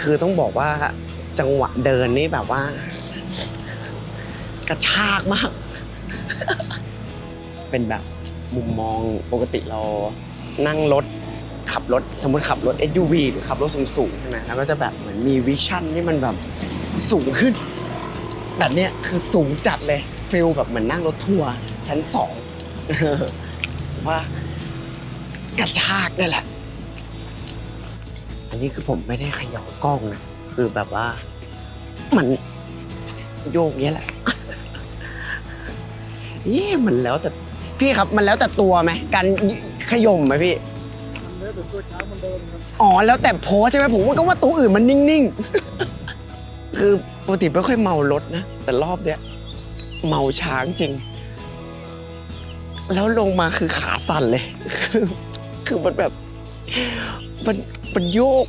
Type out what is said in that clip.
คือต้องบอกว่าจังหวะเดินนี่แบบว่า กระชากมาก เป็นแบบมุมมองปกติเรานั่งรถขับรถสมมติขับรถ SUV หรือขับรถสูงๆใช่ไหมแล้วก็จะแบบเหมือนมีวิชั่นที่มันแบบสูงขึ้น แบบเนี้ยคือสูงจัดเลยฟิลแบบเหมือนนั่งรถทัวร์ชั้นสองว่ากระชากนี่แหละ อันนี้คือผมไม่ได้เขย่ากล้องนะคือแบบว่า มันโยกเงี้ยแหละเยี่มันแล้วแต่พี่ครับมันแล้วแต่ตัวไหมการขย่มไหมพี่อเป็นตัวช้างมันเดินครับอ๋อแล้วแต่โพสใช่ไหมผมก็ว่าตัวอื่นมันนิ่งๆ คือปกติไม่ค่อยเมารถนะ แต่รอบเนี้ยเมาช้างจริง แล้วลงมาคือขาสั่นเลย คือคือมันแบบ มันโยก